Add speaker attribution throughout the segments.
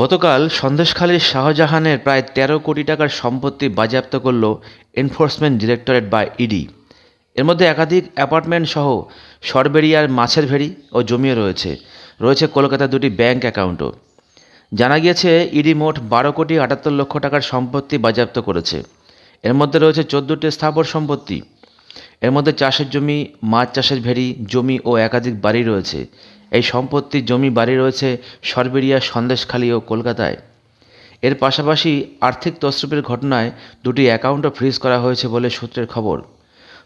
Speaker 1: গতকাল সন্দেশখালীর শাহজাহানের প্রায় তেরো কোটি টাকার সম্পত্তি বাজেয়াপ্ত করল এনফোর্সমেন্ট ডিরেক্টরেট বা ইডি। এর মধ্যে একাধিক অ্যাপার্টমেন্ট সহ সরবেরিয়ার মাছের ভেড়ি ও জমিও রয়েছে। রয়েছে কলকাতার দুটি ব্যাংক অ্যাকাউন্টও। জানা গিয়েছে, ইডি মোট বারো কোটি আটাত্তর লক্ষ টাকার সম্পত্তি বাজেয়াপ্ত করেছে। এর মধ্যে রয়েছে চোদ্দোটি স্থাবর সম্পত্তি। এর মধ্যে চাষের জমি, মাছ চাষের ভেড়ি, জমি ও একাধিক বাড়ি রয়েছে। এই সম্পত্তি জমি বাড়ি রয়েছে সরবেরিয়া, সন্দেশখালী ও কলকাতায়। এর পাশাপাশি আর্থিক তছরূপের ঘটনায় দুটি অ্যাকাউন্টও ফ্রিজ করা হয়েছে বলে সূত্রের খবর।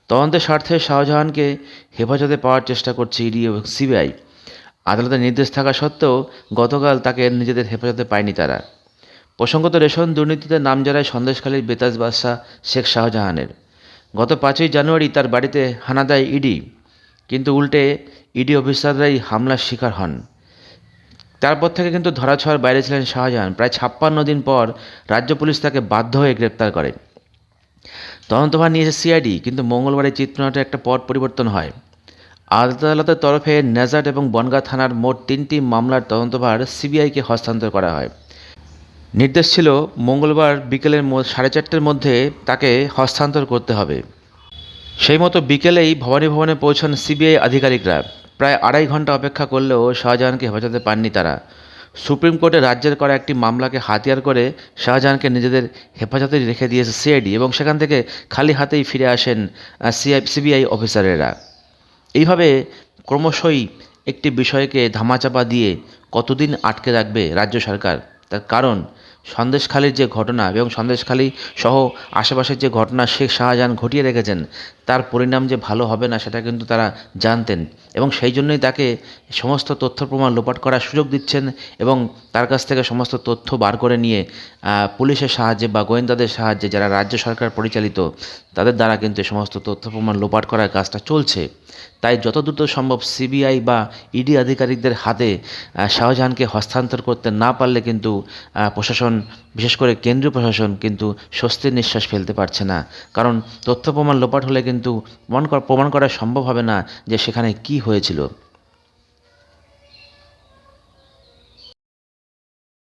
Speaker 1: তদন্তের স্বার্থে শাহজাহানকে হেফাজতে পাওয়ার চেষ্টা করছে ইডি এবং সিবিআই। আদালতের নির্দেশ থাকা সত্ত্বেও গতকাল তাকে নিজেদের হেফাজতে পায়নি তারা। প্রসঙ্গত রেশন দুর্নীতিতে নাম জড়ায় সন্দেশখালীর বেতাজ বাদশাহ শেখ শাহজাহানের। গত পাঁচই জানুয়ারি তার বাড়িতে হানা দেয় ইডি। কিন্তু উল্টে ইডি অফিসাররাই হামলার শিকার হন। তারপর থেকে কিন্তু ধরাছোঁয়ার বাইরে ছিলেন শাহজাহান। প্রায় ছাপ্পান্ন দিন পর রাজ্য পুলিশ তাকে বাধ্য হয়ে গ্রেপ্তার করে। তদন্তভার নিয়েছে সিআইডি, কিন্তু মঙ্গলবার এই চিত্রনাটে একটা পট পরিবর্তন হয়। আদালতের তরফে নেজাট এবং বনগাঁ থানার মোট তিনটি মামলার তদন্তভার সিবিআইকে হস্তান্তর করা হয়। নির্দেশ ছিল মঙ্গলবার বিকেলের সাড়ে চারটের মধ্যে তাকে হস্তান্তর করতে হবে। সেই মতো বিকেলেই ভবানী ভবনে পৌঁছন সিবিআই আধিকারিকরা। প্রায় আড়াই ঘণ্টা অপেক্ষা করলেও শাহজাহানকে হেফাজতে পাননি তারা। সুপ্রিম কোর্টে রাজ্যের করা একটি মামলাকে হাতিয়ার করে শাহজাহানকে নিজেদের হেফাজতে রেখে দিয়েছে সিআইডি এবং সেখান থেকে খালি হাতেই ফিরে আসেন সিআই, সিবিআই অফিসারেরা। এইভাবে ক্রমশই একটি বিষয়কে ধামাচাপা দিয়ে কতদিন আটকে রাখবে রাজ্য সরকার? তার কারণ সন্দেশখালীর যে ঘটনা এবং সন্দেশখালী সহ আশেপাশের যে ঘটনা শেখ শাহজাহান ঘটিয়ে রেখেছেন, তার পরিণাম যে ভালো হবে না সেটা কিন্তু তারা জানতেন এবং সেই জন্যই তাকে সমস্ত তথ্য প্রমাণ লোপাট করার সুযোগ দিচ্ছেন এবং তার কাছ থেকে সমস্ত তথ্য বার করে নিয়ে পুলিশের সাহায্যে বা গোয়েন্দাদের সাহায্যে যারা রাজ্য সরকার পরিচালিত তাদের দ্বারা কিন্তু এই সমস্ত তথ্য প্রমাণ লোপাট করার কাজটা চলছে। তাই যত দ্রুত সম্ভব সিবিআই বা ইডি আধিকারিকদের হাতে শাহজাহানকে হস্তান্তর করতে না পারলে কিন্তু প্রশাসন, বিশেষ করে কেন্দ্রীয় প্রশাসন কিন্তু স্বস্তির নিঃশ্বাস ফেলতে পারছে না। কারণ তথ্য প্রমাণ লোপাট হলে কিন্তু প্রমাণ প্রমাণ করা সম্ভব হবে না যে সেখানে কি হয়েছিল।